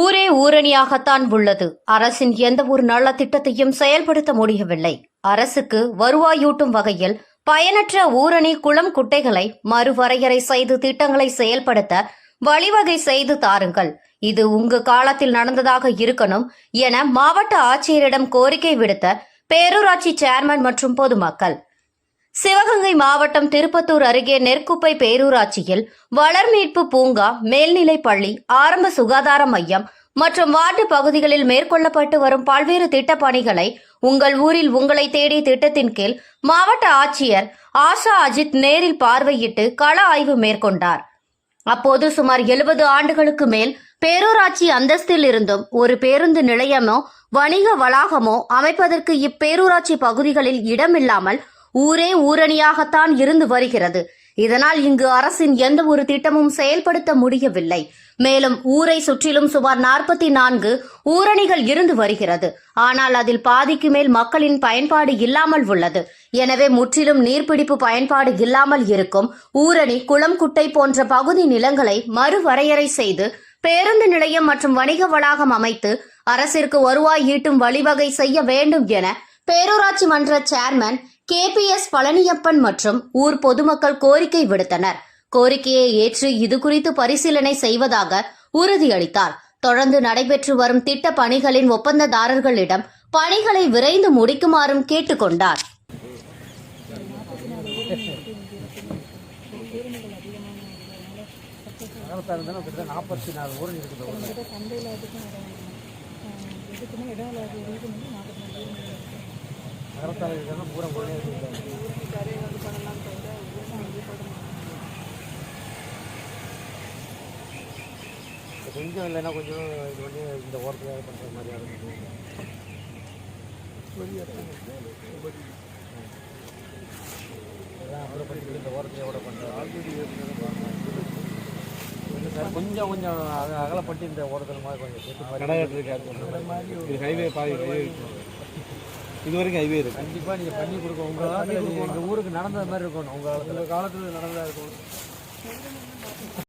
ஊரே ஊரணியாகத்தான் உள்ளது. அரசின் எந்த ஒரு நல்ல திட்டத்தையும் செயல்படுத்த முடியவில்லை. அரசுக்கு வருவாயூட்டும் வகையில் பயனற்ற ஊரணி குளம் குட்டைகளை மறுவரையறை செய்து திட்டங்களை செயல்படுத்த வழிவகை செய்து தாருங்கள். இது உங்க காலத்தில் நடந்ததாக இருக்கணும் என மாவட்ட ஆட்சியரிடம் கோரிக்கை விடுத்த பேரூராட்சி சேர்மன் மற்றும் பொதுமக்கள். சிவகங்கை மாவட்டம் திருப்பத்தூர் அருகே நெற்குப்பை பேரூராட்சியில் வளர் மீட்பு பூங்கா மேல்நிலைப் பள்ளி ஆரம்ப சுகாதார மையம் மற்றும் வார்டு பகுதிகளில் மேற்கொள்ளப்பட்டு வரும் பல்வேறு திட்டப் பணிகளை உங்கள் ஊரில் உங்களை தேடி திட்டத்தின் கீழ் மாவட்ட ஆட்சியர் ஆஷா அஜித் நேரில் பார்வையிட்டு கள ஆய்வு மேற்கொண்டார். அப்போது சுமார் எழுபது ஆண்டுகளுக்கு மேல் பேரூராட்சி அந்தஸ்தில் இருந்தும் ஒரு பேருந்து நிலையமோ வணிக வளாகமோ அமைப்பதற்கு இப்பேரூராட்சி பகுதிகளில் இடமில்லாமல் ஊரே ஊரணியாகத்தான் இருந்து வருகிறது. இதனால் இங்கு அரசின் எந்த ஒரு திட்டமும் செயல்படுத்த முடியவில்லை. மேலும் ஊரை சுற்றிலும் சுமார் நாற்பத்தி நான்கு ஊரணிகள் இருந்து வருகிறது. ஆனால் அதில் பாதிக்கு மேல் மக்களின் பயன்பாடு இல்லாமல் உள்ளது. எனவே முற்றிலும் நீர்பிடிப்பு பயன்பாடு இல்லாமல் இருக்கும் ஊரணி குளம் குட்டை போன்ற பகுதி நிலங்களை மறுவரையறை செய்து பேருந்து நிலையம் மற்றும் வணிக வளாகம் அமைத்து அரசிற்கு வருவாய் ஈட்டும் வழிவகை செய்ய வேண்டும் என பேரூராட்சி மன்ற chairman K P S Palaniappan மற்றும் ஊர் பொதுமக்கள் கோரிக்கை விடுத்தனர். கோரிக்கையை ஏற்று இது குறித்து பரிசீலனை செய்வதாக உறுதியளித்தார். தொடர்ந்து நடைபெற்று வரும் திட்ட பணிகளின் ஒப்பந்ததாரர்களிடம் பணிகளை விரைந்து முடிக்குமாறும் கேட்டுக்கொண்டார். நாற்பத்தி நாலு இருக்குது. சந்தையில் அதுக்கும் இடம் இல்லாத வீடு வந்து நாற்பத்தி நாலு இருக்குது நகரத்தார் இருக்கிறதா பூரா இருக்குது மாட்டாங்க கொஞ்சம் இல்லைன்னா கொஞ்சம் இது பண்ணி இந்த ஓரத்துக்காக பண்ணுற மாதிரி இருக்குது அதான் அப்புறம் பண்ணி இந்த ஓரத்துலேயே கூட பண்ணுறோம் கொஞ்சம் கொஞ்சம் அக அகலப்பட்டு இந்த ஓரத்தில் மாதிரி கொஞ்சம் சேர்த்து மாதிரி கடையாட்டு இருக்கு இது ஹைவே பாதி இது வரைக்கும் ஹைவே இருக்கு. கண்டிப்பாக நீங்கள் பண்ணி கொடுக்க உங்கள் காலத்தில் எங்கள் ஊருக்கு நடந்த மாதிரி இருக்கணும். உங்கள் காலத்தில். காலத்தில் நடந்ததாக இருக்கணும்.